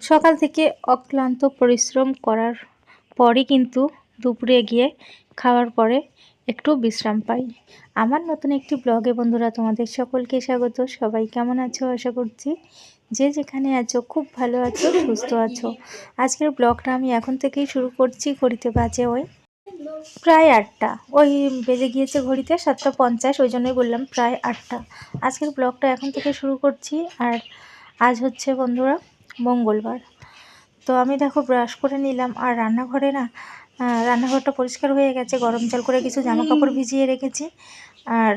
সকাল থেকে অক্লান্ত পরিশ্রম করার পরই কিন্তু দুপুরে গিয়ে খাওয়ার পরে একটু বিশ্রাম পাই। আমার নতুন একটি ব্লগে বন্ধুরা তোমাদের সকলকে স্বাগত। সবাই কেমন আছো? আশা করছি যে যেখানে আছো খুব ভালো আছো, সুস্থ আছো। আজকের ব্লগটা আমি এখন থেকেই শুরু করছি ঘড়িতে বাজে ওই প্রায় আটটা। ওই বেজে গিয়েছে ঘড়িতে সাতটা পঞ্চাশ, ওই জন্যই বললাম প্রায় আটটা। আজকের ব্লগটা এখন থেকে শুরু করছি। আর আজ হচ্ছে বন্ধুরা মঙ্গলবার। তো আমি দেখো ব্রাশ করে নিলাম আর রান্নাঘরে না রান্নাঘরটা পরিষ্কার হয়ে গেছে, গরম জল করে কিছু জামা কাপড় ভিজিয়ে রেখেছি। আর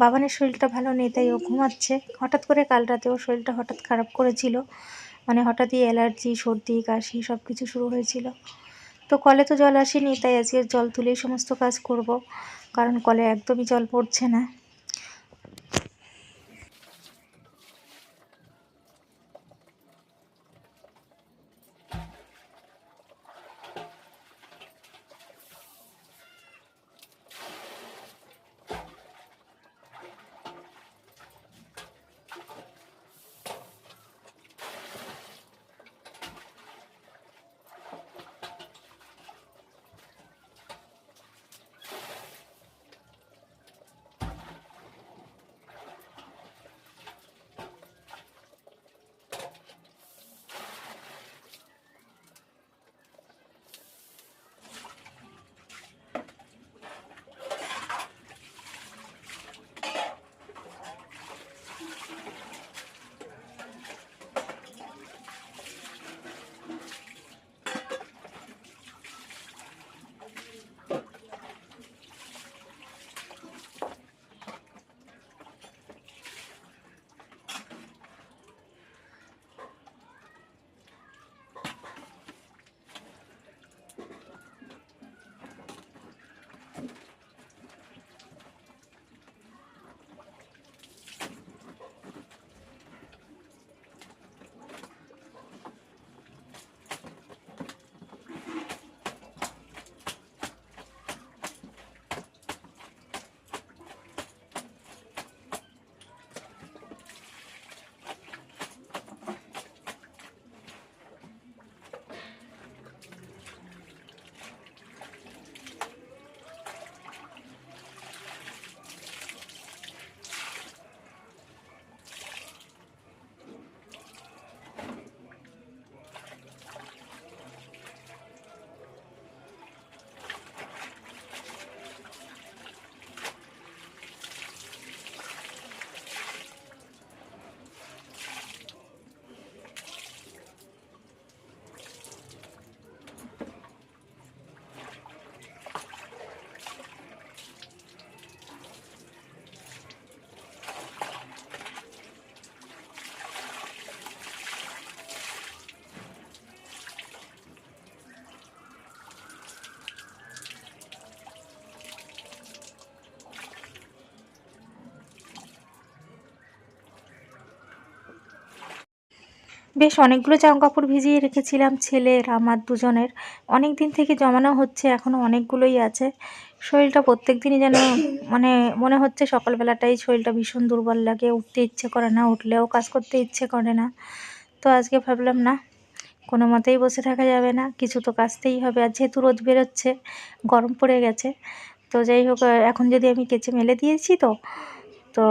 বাবানের শরীরটা ভালো নেই, তাই ও ঘুমাচ্ছে। হঠাৎ করে কাল রাতে ওর শরীরটা হঠাৎ খারাপ করেছিল। মানে হঠাৎই অ্যালার্জি, সর্দি, কাশি সব কিছু শুরু হয়েছিল। তো কলে তো জল আসেনি, তাই আজকে জল তুলেই সমস্ত কাজ করব। কারণ কলে একদমই জল পড়ছে না। বেশ অনেকগুলো জামা কাপড় ভিজিয়ে রেখেছিলাম, ছেলের, আমার দুজনের। অনেক দিন থেকে জমানো হচ্ছে এখনও অনেকগুলোই আছে। শরীরটা প্রত্যেক দিনই যেন মানে মনে হচ্ছে সকালবেলাটাই শরীরটা ভীষণ দুর্বল লাগে, উঠতে ইচ্ছে করে না, উঠলেও কাজ করতে ইচ্ছে করে না। তো আজকে ভাবলাম, না, কোনো মতেই বসে থাকা যাবে না, কিছু তো কাচতেই হবে। আর যেহেতু রোদ বেরোচ্ছে, গরম পড়ে গেছে, তো যাই হোক, এখন যদি আমি কেচে মেলে দিয়েছি তো তো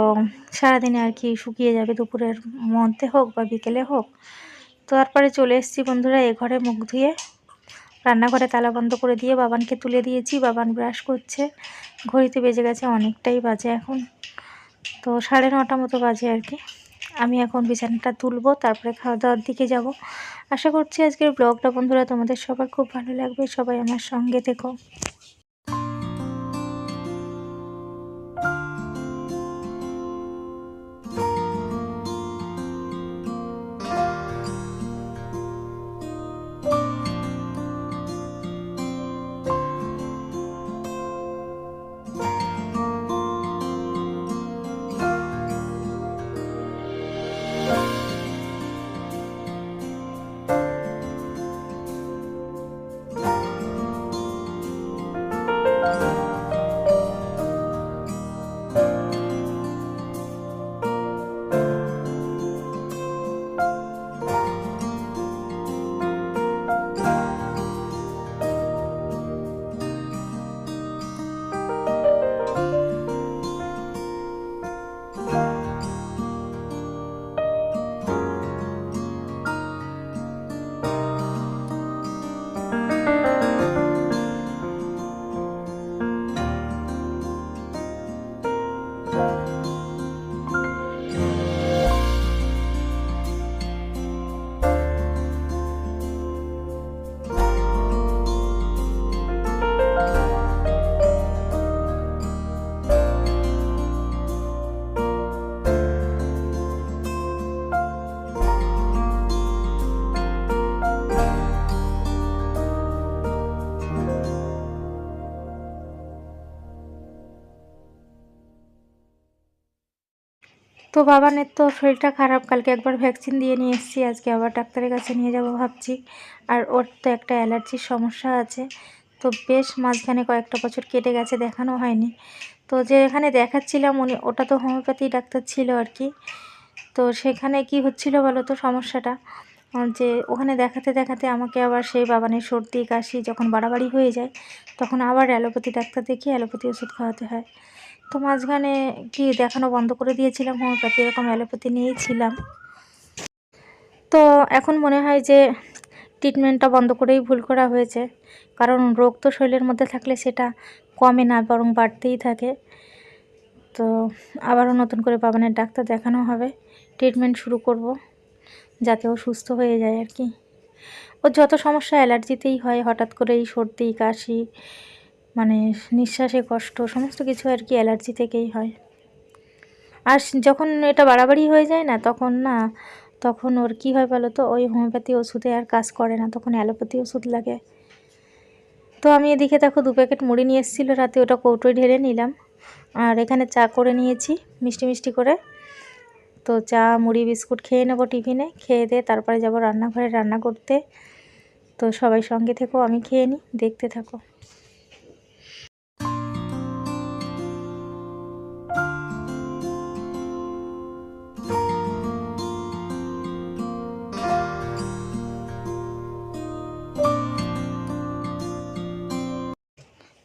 সারাদিনে আর কি শুকিয়ে যাবে দুপুরের মধ্যে হোক বা বিকেলে হোক। তো তারপরে চলে এসেছি বন্ধুরা এ ঘরে মুখ ধুয়ে। রান্নাঘরে তালা বন্ধ করে দিয়ে বাবানকে তুলে দিয়েছি। বাবান ব্রাশ করছে। ঘড়িতে বেজে গেছে অনেকটাই বাজে এখন। তো সাড়ে নটা মতো বাজে আর কি। আমি এখন বিছানাটা তুলবো, তারপরে খাওয়া দাওয়ার দিকে যাব। আশা করছি আজকের ব্লগটা বন্ধুরা তোমাদের সবার খুব ভালো লাগবে। সবাই আমার সঙ্গে থেকো। তো বাবানের তো শরীরটা খারাপ, কালকে একবার ভ্যাকসিন দিয়ে নিয়ে এসেছি, আজকে আবার ডাক্তারের কাছে নিয়ে যাব ভাবছি। আর ওর তো একটা অ্যালার্জির সমস্যা আছে, তো বেশ মাঝখানে কয়েকটা বছর কেটে গেছে, দেখানো হয়নি। তো যে এখানে দেখাচ্ছিলাম উনি, ওটা তো হোমিওপ্যাথি ডাক্তার ছিল আর কি। তো সেখানে কি হচ্ছিল বলো তো সমস্যাটা? যে ওখানে দেখাতে দেখাতে আমাকে আবার সেই বাবানের সর্দি, কাশি যখন বাড়াবাড়ি হয়ে যায়, তখন আবার অ্যালোপ্যাথি ডাক্তার দেখিয়ে অ্যালোপ্যাথি ওষুধ খাওয়াতে হয়। তো মাঝখানে কি দেখানো বন্ধ করে দিয়েছিলাম হোমিওপ্যাথি এরকম অ্যালোপ্যাথি নিয়েই ছিলাম। তো এখন মনে হয় যে ট্রিটমেন্টটা বন্ধ করেই ভুল করা হয়েছে। কারণ রোগ তো শরীরের মধ্যে থাকলে সেটা কমে না, বরং বাড়তেই থাকে। তো আবারও নতুন করে বাবানের ডাক্তার দেখানো হবে। ট্রিটমেন্ট শুরু করব, যাতে ও সুস্থ হয়ে যায় আর কি। ওর যত সমস্যা অ্যালার্জিতেই হয়, হঠাৎ করেই সর্দি, কাশি মানে নিঃশ্বাসে কষ্ট, সমস্ত কিছু আর কি অ্যালার্জি থেকেই হয়। আর যখন এটা বাড়াবাড়ি হয়ে যায় না, তখন না, তখন ওর কী হয় বলো তো? ওই হোমিওপ্যাথি ওষুধে আর কাজ করে না, তখন অ্যালোপ্যাথি ওষুধ লাগে। তো আমি এদিকে দেখো দু প্যাকেট মুড়ি নিয়ে এসেছিল, রাতে ওটা কৌটোয় ঢেলে নিলাম। আর এখানে চা করে নিয়েছি, মিষ্টি মিষ্টি করে। তো চা, মুড়ি, বিস্কুট খেয়ে নেব টিফিনে, খেয়ে দিয়ে তারপরে যাব রান্নাঘরে রান্না করতে। তো সবাই সঙ্গে থেকো, আমি খেয়ে নিই দেখতে থাকো।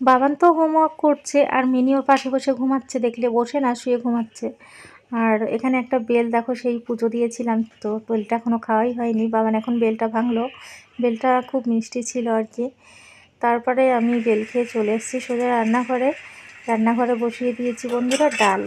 বাবান তো হোমওয়ার্ক করছে আর মিনি ওর পাশে বসে ঘুমাচ্ছে, দেখলে বসে না, শুয়ে ঘুমাচ্ছে। আর এখানে একটা বেল, দেখো সেই পুজো দিয়েছিলাম তো, বেলটা এখনও খাওয়াই হয়নি। বাবান এখন বেলটা ভাঙলো। বেলটা খুব মিষ্টি ছিল আর কি। তারপরে আমি বেল খেয়ে চলে এসেছি সোজা রান্নাঘরে। রান্নাঘরে বসিয়ে দিয়েছি বন্ধুরা ডাল।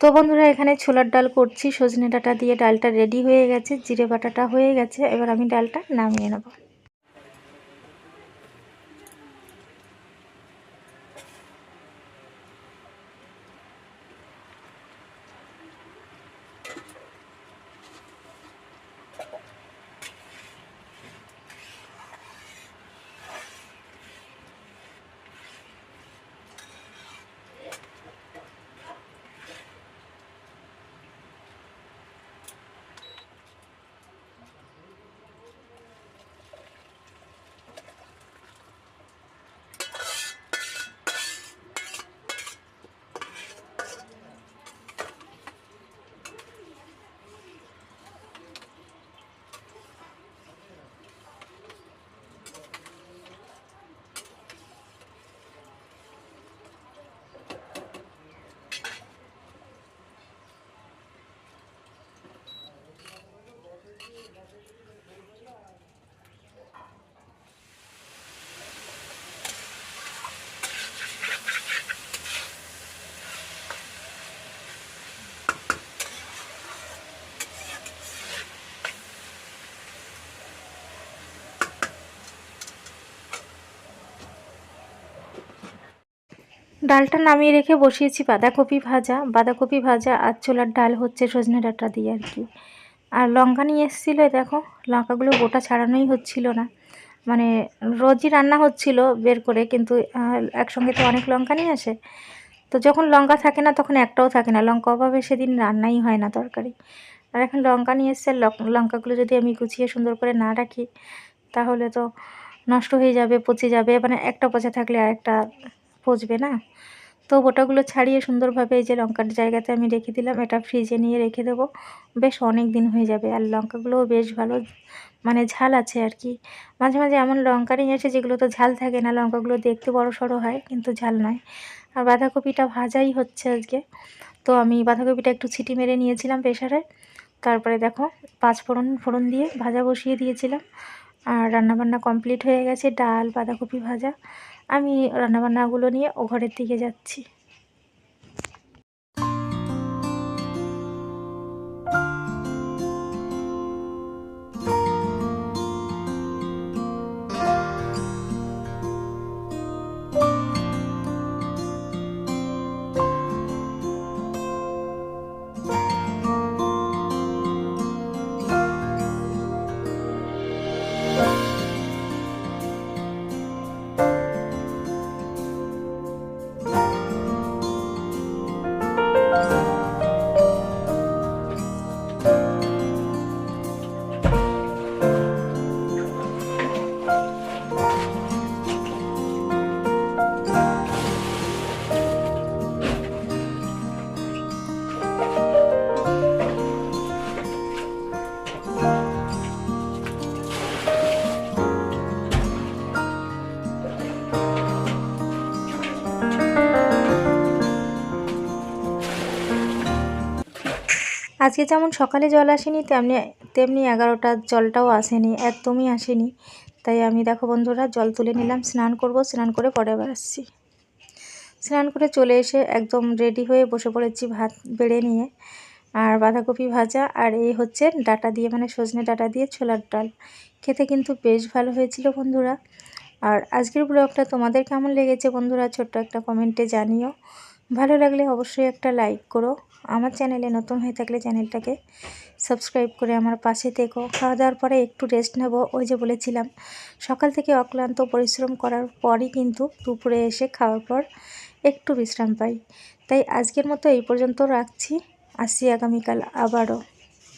তো বন্ধুরা, এখানে ছোলার ডাল করছি। সজনে ডাটা দিয়ে ডালটা রেডি হয়ে গেছে, জিরে বাটাটা হয়ে গেছে। এবার আমি ডালটা নামিয়ে নেব। ডালটা নামিয়ে রেখে বসিয়েছি বাঁধাকপি ভাজা। বাঁধাকপি ভাজা আর ছোলার ডাল হচ্ছে সজনে ডাঁটা দিয়ে আর কি। আর লঙ্কা নিয়ে এসেছিল দেখো, লঙ্কাগুলো গোটা ছাড়ানোই হচ্ছিল না। মানে রোজই রান্না হচ্ছিল বের করে, কিন্তু একসঙ্গে তো অনেক লঙ্কা নিয়ে আসে। তো যখন লঙ্কা থাকে না, তখন একটাও থাকে না। লঙ্কা অভাবে সেদিন রান্নাই হয় না তরকারি। আর এখন লঙ্কা নিয়ে এসছে লঙ্কাগুলো যদি আমি গুছিয়ে সুন্দর করে না রাখি, তাহলে তো নষ্ট হয়ে যাবে, পচে যাবে। মানে একটা পচা থাকলে আরেকটা পচবে না? তো গোটাগুলো ছাড়িয়ে সুন্দরভাবে এই যে লঙ্কার জায়গাতে আমি রেখে দিলাম, এটা ফ্রিজে নিয়ে রেখে দেবো। বেশ অনেক দিন হয়ে যাবে আর লঙ্কাগুলোও বেশ ভালো মানে ঝাল আছে আর কি। মাঝে মাঝে এমন লঙ্কা নিয়ে আসে যেগুলো তো ঝাল থাকে না, লঙ্কাগুলো দেখতে বড় সড়ো হয়, কিন্তু ঝাল নয়। আর বাঁধাকপিটা ভাজাই হচ্ছে আজকে। তো আমি বাঁধাকপিটা একটু ছিটি মেরে নিয়েছিলাম প্রেশারে তারপরে দেখো, পাঁচ ফোড়ন ফোড়ন দিয়ে ভাজা বসিয়ে দিয়েছিলাম। আর রান্নাবান্না কমপ্লিট হয়ে গেছে, ডাল, বাঁধাকপি ভাজা। আমি রান্নাবান্নাগুলো নিয়ে ও ঘরের দিকে যাচ্ছি। আজকে যেমন সকালে জল আসেনি, তেমনি তেমনি এগারোটার জলটাও আসেনি, একদমই আসেনি। তাই আমি দেখো বন্ধুরা, জল তুলে নিলাম, স্নান করব, স্নান করে পরে আবার আসছি। স্নান করে চলে এসে একদম রেডি হয়ে বসে পড়েছি ভাত বেড়ে নিয়ে, আর বাঁধাকপি ভাজা, আর এই হচ্ছে ডাটা দিয়ে মানে সজনে ডাটা দিয়ে ছোলার ডাল। খেতে কিন্তু বেশ ভালো হয়েছিল বন্ধুরা। আর আজকের ব্লগটা তোমাদের কেমন লেগেছে বন্ধুরা, ছোট্ট একটা কমেন্টে জানিও। ভালো লাগলে অবশ্যই একটা লাইক করো। আমার চ্যানেলে নতুন হয়ে থাকলে চ্যানেলটাকে সাবস্ক্রাইব করে আমার পাশে থেকো। খাওয়া দাওয়ার পরে একটু রেস্ট নেব, ওই যে বলেছিলাম। সকাল থেকে অক্লান্ত পরিশ্রম করার পরই কিন্তু দুপুরে এসে খাওয়ার পর একটু বিশ্রাম পাই। তাই আজকের মতো এই পর্যন্ত রাখছি। আসি আগামীকাল আবারও।